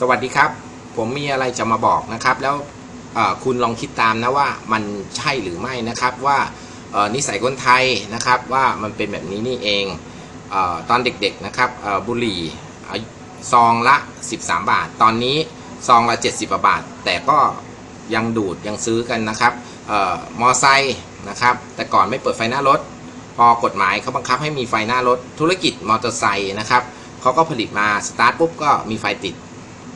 สวัสดีครับ ผมมีอะไรจะมาบอกนะครับ แล้วคุณลองคิดตามนะว่ามันใช่หรือไม่นะครับว่านิสัยคนไทยนะครับว่ามันเป็นแบบนี้นี่เองอตอนเด็กๆนะครับบุหรี่ซองละ 13 บาท ตอนนี้ซองละ 70 บาท แต่ก็ยังดูดยังซื้อกันนะครับออมอไซค์นะครับ แต่ก่อนไม่เปิดไฟหน้ารถ พอกฎหมายเขาบังคับให้มีไฟหน้ารถ ธุรกิจมอเตอร์ไซค์นะครับเขาก็ผลิตมาสตาร์ทปุ๊บก็มีไฟติด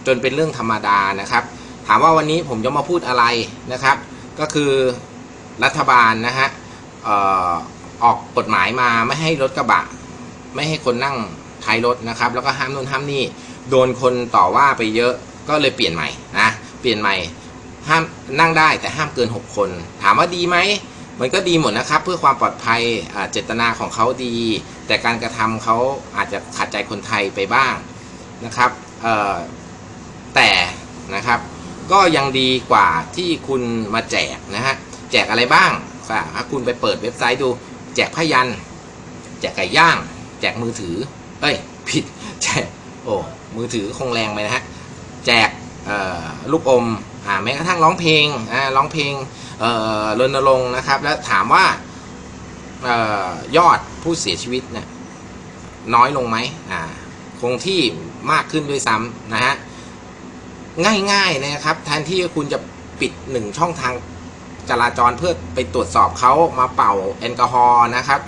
จนเป็นเรื่องธรรมดานะครับ ถามว่าวันนี้ผมจะมาพูดอะไรนะครับ ก็คือรัฐบาลนะฮะออกกฎหมายมาไม่ให้รถกระบะ ไม่ให้คนนั่งท้ายรถนะครับ แล้วก็ห้ามนู่นห้ามนี่โดนคนต่อว่าไปเยอะก็เลยเปลี่ยนใหม่นะเปลี่ยนใหม่ห้ามนั่งได้แต่ห้ามเกิน 6 คน ถามว่าดีไหมมันก็ดีหมดนะครับ เพื่อความปลอดภัยเจตนาของเขาดี แต่การกระทำเขาอาจจะขัดใจคนไทยไปบ้างนะครับเอ่อ แต่นะครับก็ยังดีกว่าที่คุณมาแจกนะฮะแจกอะไรบ้างถ้าคุณไปเปิดเว็บไซต์ดู แจกผ้ายัน แจกไก่ย่าง แจกมือถือเอ้ยผิดแจกโอ้มือถือคงแรงไปนะฮะแจกลูกอมอ่าแม้กระทั่งร้องเพลงอ่าร้องเพลงเอ่อรณรงค์นะครับ แล้วถามว่าเอ่อยอดผู้เสียชีวิตเนี่ยน้อยลงไหมอ่าคงที่มากขึ้นด้วยซ้ำนะฮะ ง่ายๆนะครับ แทนที่คุณจะปิดหนึ่งช่องทางจราจรเพื่อไปตรวจสอบเขามาเป่าแอลกอฮอล์นะครับ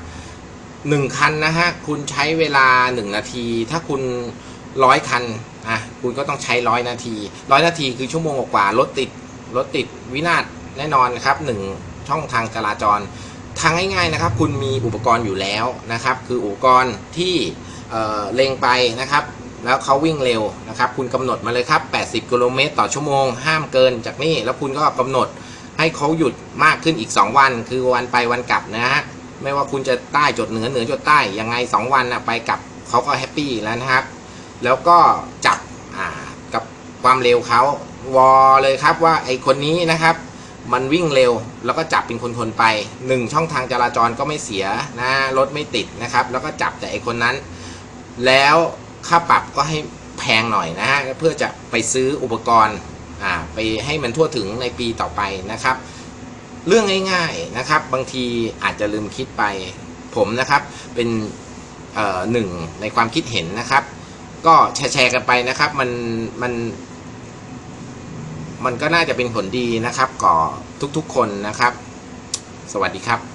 หนึ่งคันนะฮะคุณใช้เวลาหนึ่งนาที ถ้าคุณร้อยคันอะคุณก็ต้องใช้ร้อยนาทีร้อยนาทีคือชั่วโมงกว่ารถติดรถติดวินาศแน่นอนครับหนึ่งช่องทางจราจร ทางง่ายๆนะครับ คุณมีอุปกรณ์อยู่แล้วนะครับ คืออุปกรณ์ที่เเล็งไปนะครับ แล้วเขาวิ่งเร็วนะครับ คุณกำหนดมาเลยครับ 80 กิโลเมตรต่อชั่วโมง ห้ามเกินจากนี่ แล้วคุณก็กำหนดให้เขาหยุดมากขึ้นอีก 2 วัน คือวันไปวันกลับนะฮะ ไม่ว่าคุณจะใต้จดเหนือเหนือจดใต้ ยังไง 2 วันนะไปกลับเขาก็แฮปปี้แล้วนะครับ แล้วก็จับกับความเร็วเขาวอเลยครับว่าไอคนนี้นะครับ มันวิ่งเร็วแล้วก็จับเป็นคนๆไปหนึ่งช่องทางจราจรก็ไม่เสียนะ รถไม่ติดนะครับ แล้วก็จับแต่ไอคนนั้น แล้ว ค่าปรับก็ให้แพงหน่อยนะฮะเพื่อจะไปซื้ออุปกรณ์อ่าไปให้มันทั่วถึงในปีต่อไปนะครับ เรื่องง่ายๆนะครับ บางทีอาจจะลืมคิดไปผมนะครับเป็นเอ่อหนึ่งในความคิดเห็นนะครับ ก็แชร์ๆกันไปนะครับมันมันมันก็น่าจะเป็นผลดีนะครับก่อทุกๆคนนะครับ สวัสดีครับ